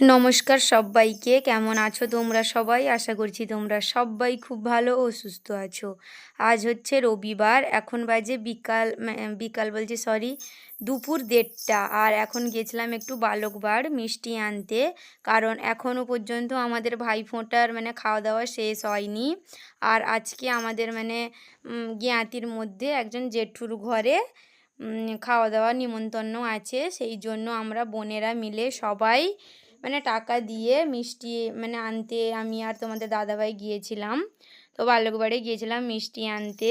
নমস্কার সবাইকে, কেমন আছো তোমরা সবাই? আশা করছি তোমরা সবাই খুব ভালো ও সুস্থ আছো। আজ হচ্ছে রবিবার, এখন বাজে বিকাল বিকাল বলছি সরি দুপুর দেড়টা। আর এখন গেছিলাম একটু বালকবার মিষ্টি আনতে, কারণ এখনও পর্যন্ত আমাদের ভাইফোঁটার মানে খাওয়া দাওয়া শেষ হয়নি। আর আজকে আমাদের মানে জ্ঞাতির মধ্যে একজন জেঠুর ঘরে খাওয়া দাওয়া নিমন্ত্রণ আছে। সেই জন্য আমরা বোনেরা মিলে সবাই মানে টাকা দিয়ে মিষ্টি মানে আনতে আমি আর তোমাদের দাদাভাই গিয়েছিলাম। তো বালকবাড়ি গিয়েছিলাম মিষ্টি আনতে।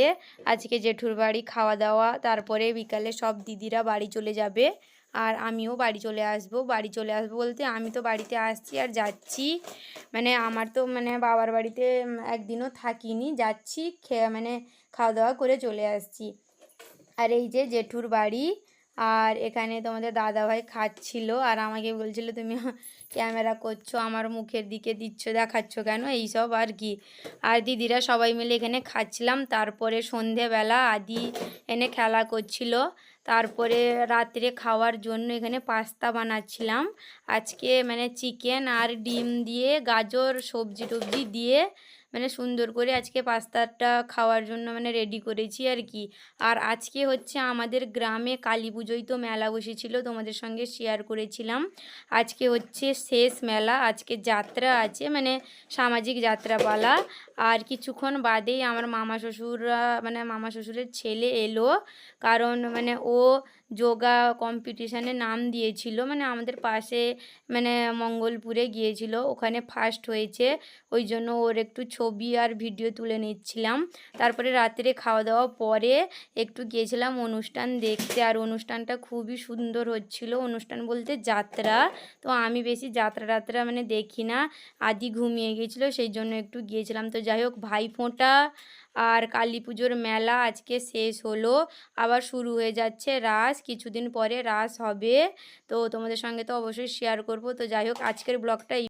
আজকে জেঠুর বাড়ি খাওয়া দাওয়া, তারপরে বিকালে সব দিদিরা বাড়ি চলে যাবে আর আমিও বাড়ি চলে আসব। বাড়ি চলে আসব বলতে আমি তো বাড়িতে আসছি আর যাচ্ছি। মানে আমার তো মানে বাবার বাড়িতে একদিনও থাকিনি, যাচ্ছি মানে খাওয়া দাওয়া করে চলে আসছি। আর এই যে জেঠুর বাড়ি আর এখানে তোমাদের দাদাভাই খাচ্ছিল আর আমাকে বলছিল, তুমি ক্যামেরা করছ, আমার মুখের দিকে দিচ্ছ, দেখাচ্ছ কেন? এইসব আর কি। আর দিদিরা সবাই মিলে এখানে খাচ্ছিলাম। তারপরে সন্ধেবেলা আদি এনে খেলা করছিল। তারপরে রাত্রে খাওয়ার জন্য এখানে পাস্তা বানাচ্ছিলাম। আজকে মানে চিকেন আর ডিম দিয়ে, গাজর সবজি টবজি দিয়ে মানে সুন্দর করে আজকে পাস্তাটা খাওয়ার জন্য মানে রেডি করেছি আর কি। আর আজকে হচ্ছে আমাদের গ্রামে কালী পুজোয় তো মেলা বসেছিল, তোমাদের সঙ্গে শেয়ার করেছিলাম। আজকে হচ্ছে শেষ মেলা, আজকে যাত্রা আছে মানে সামাজিক যাত্রাপালা। আর কিছুক্ষণ বাদেই আমার মামা শ্বশুররা মানে মামা শ্বশুরের ছেলে এলো, কারণ মানে ও যোগা কম্পিটিশানে নাম দিয়েছিল মানে আমাদের পাশে মানে মঙ্গলপুরে গিয়েছিল, ওখানে ফার্স্ট হয়েছে। ওই জন্য ওর একটু ছবি আর ভিডিও তুলে নিচ্ছিলাম। তারপরে রাত্রে খাওয়া দাওয়া পরে একটু গিয়েছিলাম অনুষ্ঠান দেখতে। আর অনুষ্ঠানটা খুবই সুন্দর হচ্ছিল। অনুষ্ঠান বলতে যাত্রা। তো আমি বেশি যাত্রা টাত্রা মানে দেখি না। আদি ঘুমিয়ে গেছিল সেই জন্য একটু গিয়েছিলাম। তো যাই হোক ভাইফোঁটা আর কালী পুজোর মেলা আজকে শেষ হলো। আবার শুরু হয়ে যাচ্ছে রাস। কিছুদিন পরে রাস হবে। তো তোমাদের সঙ্গে তো অবশ্যই শেয়ার করব। তো যাই হোক, আজকের ব্লগটা